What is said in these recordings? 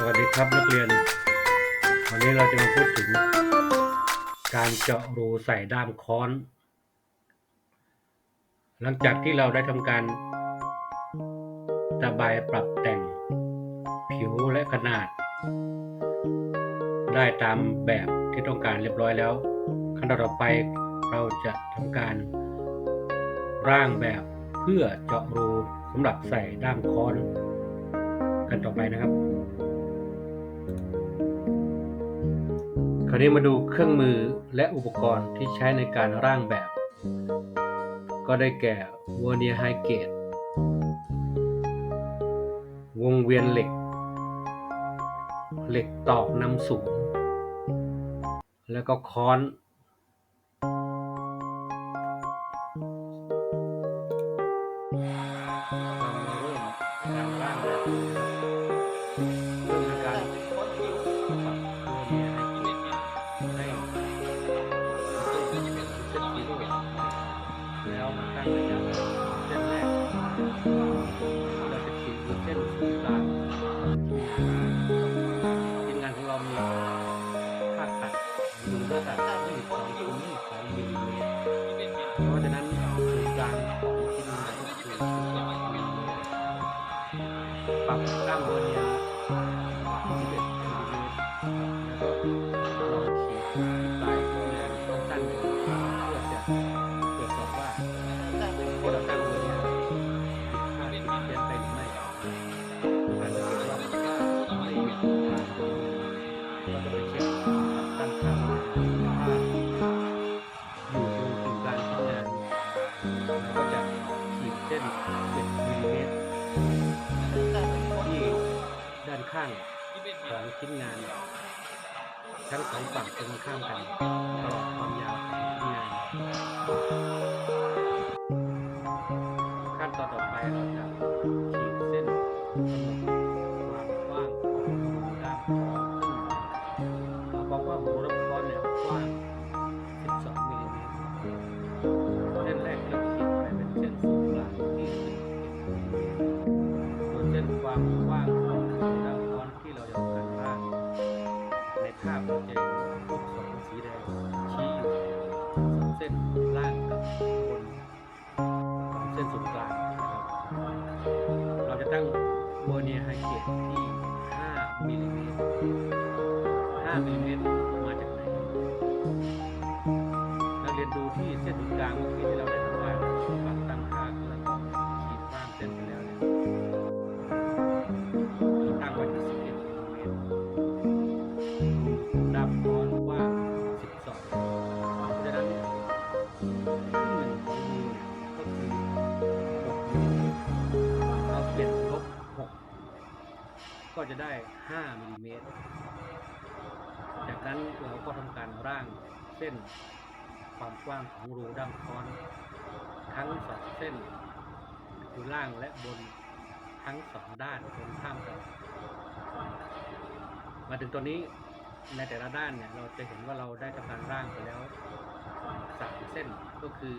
สวัสดีครับนักเรียน วันนี้เราจะมาพูดถึง การเจาะรูใส่ด้ามค้อน หลังจากที่เราได้ทำการระบายปรับแต่ง ผิวและขนาด ได้ตามแบบที่ต้องการเรียบร้อยแล้วขั้นตอนต่อไปเราจะทำการร่างแบบเพื่อเจาะรูสำหรับใส่ด้ามค้อนกันต่อไปนะครับ คราวนี้มาดูเครื่องมือและอุปกรณ์ที่ใช้ในการร่างแบบ ก็ได้แก่วอร์เนียไฮเกตวงเวียนเหล็ก เหล็กตอกนำสูง แล้วก็ค้อน แล้วมาตั้ง ชิ้นงาน ทั้งสองฝั่งตรงข้ามกันตลอดความยาว เนียไฮเกตที่5มิลลิเมตร5มิลลิเมตร เส้น ความกว้างของรูด้ามค้อน ทั้งสองเส้น คือล่างและบนทั้งสองด้านตรงข้ามกันมาถึงตัวนี้ในแต่ละด้านเนี่ยเราจะเห็นว่าเราได้ทำการร่างไปแล้วสามเส้นก็คือ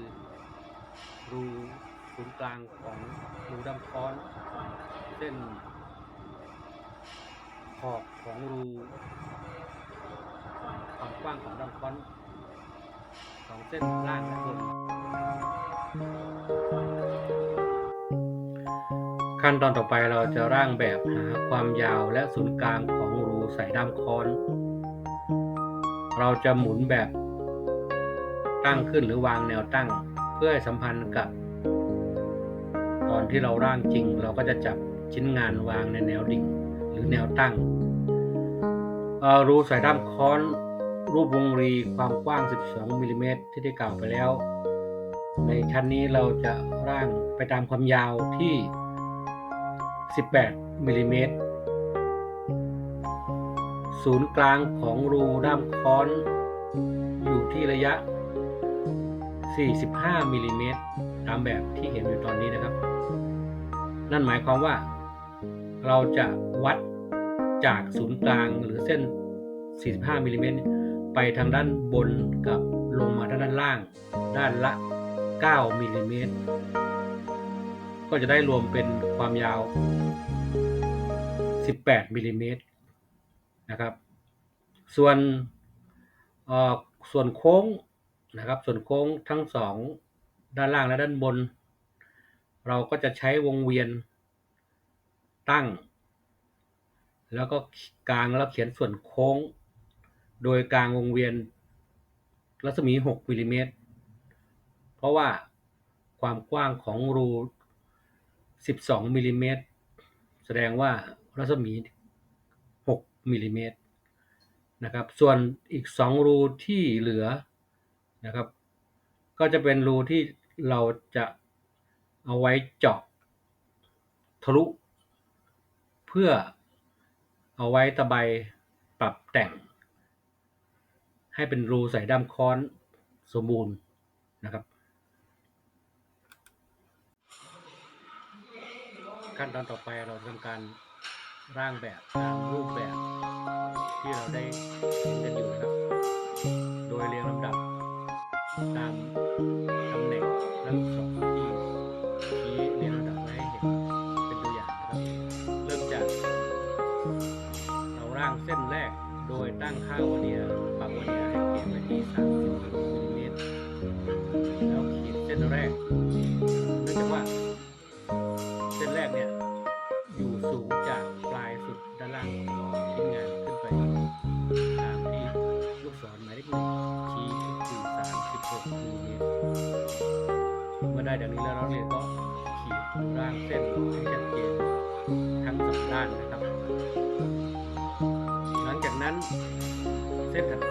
รูศูนย์กลางของรูด้ามค้อน เส้น ขอบของรูความกว้างของด้ามค้อน สองเส้นล่างและบนขั้นตอนต่อไปเราจะร่างแบบหาความยาวและศูนย์กลางของรูใส่ด้ามค้อน เราจะหมุนแบบตั้งขึ้นหรือวางแนวตั้ง เพื่อให้สัมพันธ์กับ ตอนที่เราร่างจริง เราก็จะจับชิ้นงานวางในแนวดิ่งหรือแนวตั้งรูใส่ด้ามค้อน รูปวงรีความกว้าง 12มิลลิเมตรที่ได้กล่าวไปแล้ว ในชั้นนี้เราจะร่างไปตามความยาวที่ 18มิลลิเมตรศูนย์กลางของรูด้ามค้อน อยู่ที่ระยะ 45มิลลิเมตรตามแบบที่เห็นอยู่ตอนนี้นะครับ นั่นหมายความว่า เราจะวัดจากศูนย์กลางหรือเส้น 45มิลลิเมตร ไปทางด้านบนกับลงมาด้านล่าง ด้านละ 9มิลลิเมตรก็จะได้รวมเป็นความยาว 18มิลลิเมตรนะครับ ส่วนเอ่อส่วนโค้งนะครับ ส่วนโค้งทั้งสองด้านล่างและด้านบน เราก็จะใช้วงเวียนตั้ง แล้วก็กลางแล้วเขียนส่วนโค้ง โดยกลางวงเวียนรัศมี 6มิลลิเมตร เพราะว่าความกว้างของรู 12มิลลิเมตร แสดงว่ารัศมี 6มิลลิเมตรนะครับ ส่วนอีก 2 รูที่เหลือนะครับ ก็จะเป็นรูที่เราจะเอาไว้เจาะทะลุ เพื่อเอาไว้ตะไบปรับแต่ง ให้เป็นรูใส่ด้ามค้อนสมบูรณ์นะครับ ขั้นตอนต่อไปเราทำการร่างแบบตามรูปแบบที่เราได้เห็นกันอยู่นะครับ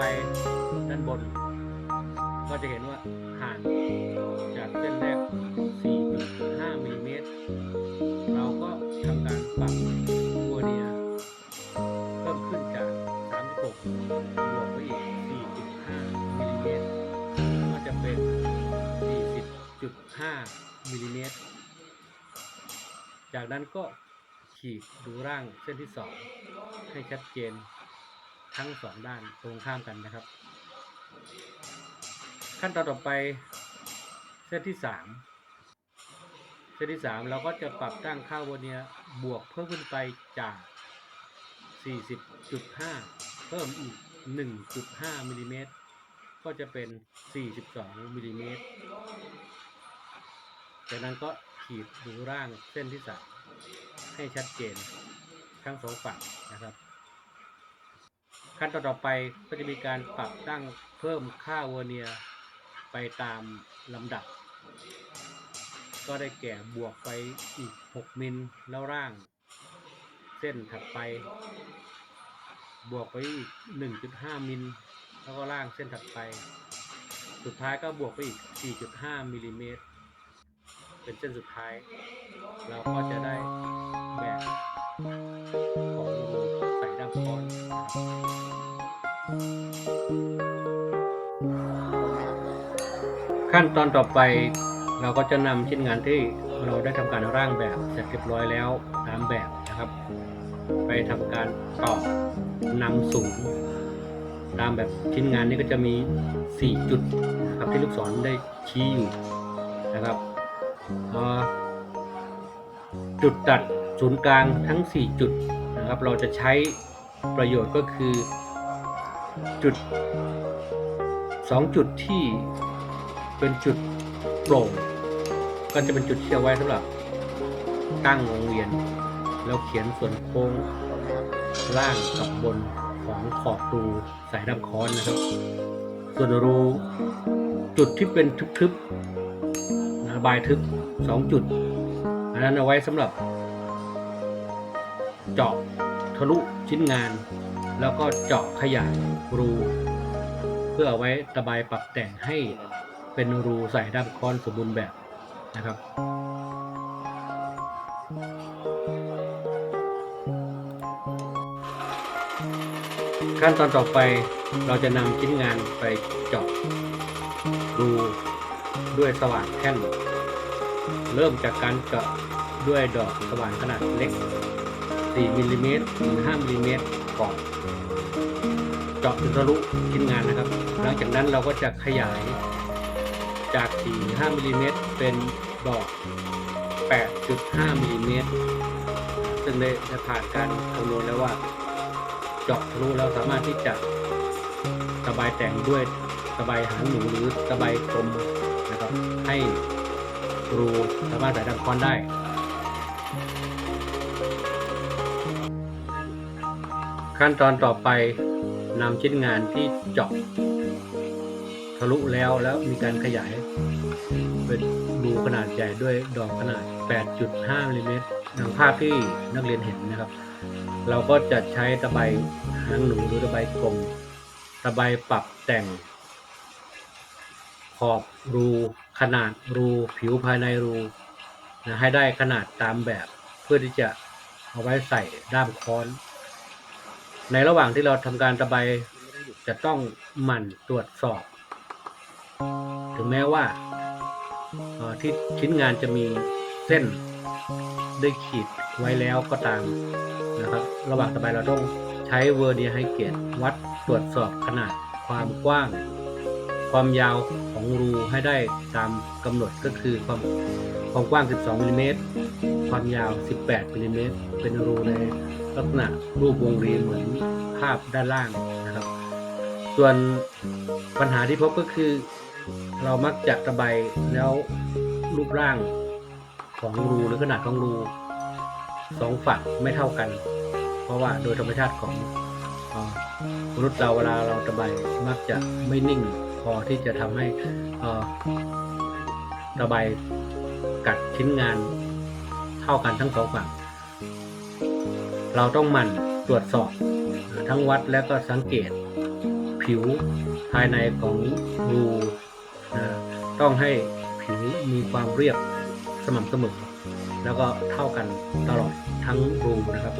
ดไปด้านบน ก็จะเห็นว่าห่างจากเส้นแรก 4.5มิลลิเมตร เราก็ทำการปรับตัวเนียเพิ่มขึ้นจาก 36บวกไปอีก 4.5มิลลิเมตร ก็จะเป็น 40.5มิลลิเมตร จากนั้นก็ขีดดูร่างเส้นที่2ให้ชัดเจน ทั้งสองด้านตรงข้ามกันนะครับ ขั้นตอนต่อไปเส้นที่3เส้นที่3เราก็จะปรับตั้งค่าวาเนียบวกเพิ่มขึ้นไปจาก 40.5 เพิ่มอีก 1.5มิลลิเมตรก็จะเป็น 42มิลลิเมตรจากนั้นก็ขีดดูร่างเส้นที่3ให้ชัดเจนทั้งสองฝั่งนะครับ ขั้นตอนต่อไปก็จะมีการปรับตั้งเพิ่มค่าเวอร์เนียร์ไปตามลำดับ ก็ได้แก่บวกไปอีก 6 มิลแล้วร่าง เส้นถัดไป บวกไปอีก 1.5 มิลแล้วก็ร่างเส้นถัดไป สุดท้ายก็บวกไปอีก 4.5 มิลลิเมตร เป็นเส้นสุดท้าย เราก็จะได้แบบของรู ค้อนนะครับขั้นตอนต่อไปเราก็จะนำชิ้นงานที่เราได้ทำการร่างแบบเสร็จเรียบร้อยแล้วตามแบบนะครับ ไปทำการต่อนำสูงตามแบบชิ้นงานนี้ก็จะมี 4 จุดนะครับที่ลูกศรได้ชี้อยู่นะครับจุดตัดศูนย์กลางทั้ง 4 จุดนะครับ เราจะใช้ ประโยชน์ก็คือจุด2จุดที่เป็นจุดโปร่ง ก็จะเป็นจุดที่เอาไว้สำหรับตั้งวงเวียน แล้วเขียนส่วนโค้งล่างกับบนของขอบรูสายด้ามค้อนนะครับ ส่วนรูจุดที่เป็นทึบๆนะบายทึบสองจุด อันนั้นเอาไว้สำหรับเจาะ ทะลุชิ้นงาน แล้วก็เจาะขยายรู เพื่อเอาไว้ตะไบปรับแต่งให้เป็นรูใส่ด้ามค้อนสมบูรณ์แบบนะครับ ขั้นตอนต่อไปเราจะนำชิ้นงานไปเจาะรูด้วยสว่านแท่น เริ่มจากการเจาะด้วยดอกสว่านขนาดเล็ก 4มิลลิเมตรถึง5มิลลิเมตรก่อน เจาะจนทะลุชิ้นงานนะครับ หลังจากนั้นเราก็จะขยายจาก 4-5มิลลิเมตรเป็นดอก 8.5มิลลิเมตรซึ่งได้ผ่านการคำนวณแล้วว่า เจาะทะลุแล้วสามารถที่จะตะไบแต่งด้วยตะไบหางหนูหรือตะไบกลมนะครับ ให้รูสามารถใส่ดังคอนได้ ขั้นตอนต่อไปนำชิ้นงานที่เจาะทะลุแล้วแล้วมีการขยายเป็นรูขนาดใหญ่ด้วยดอกขนาด 8.5มิลลิเมตรดังภาพที่นักเรียนเห็นนะครับ เราก็จะใช้ตะไบหางหนูหรือตะไบกลมตะไบปรับแต่ง ขอบรูขนาดรูผิวภายในรูนะให้ได้ขนาดตามแบบ เพื่อที่จะเอาไว้ใส่ด้ามค้อน ในระหว่างที่เราทำการตะไบจะต้องหมั่นตรวจสอบ ถึงแม้ว่าที่ชิ้นงานจะมีเส้นได้ขีดไว้แล้วก็ตามนะครับ ระหว่างตะไบเราต้องใช้เวอร์เนียไฮเกรดวัดตรวจสอบขนาดความกว้าง ความยาวของรูให้ได้ตามกำหนดก็คือความความกว้าง 12มิลลิเมตร ความยาว 18มิลลิเมตรเป็นรูในลักษณะรูปวงรีเหมือนภาพด้านล่างนะครับ ส่วนปัญหาที่พบก็คือ เรามักจะตะไบแล้วรูปร่างของรูหรือขนาดของรูสองฝั่งไม่เท่ากัน เพราะว่าโดยธรรมชาติของมนุษย์เราเวลาเราตะไบมักจะไม่นิ่งพอที่จะทำให้ตะไบกัดชิ้นงาน ท่ากันทั้งสองฝั่ง เราต้องหมั่นตรวจสอบทั้งวัดและก็สังเกตผิวภายในของรูนะต้องให้ผิวมีความเรียบสม่ำเสมอ แล้วก็เท่ากันตลอดทั้งรูนะครับ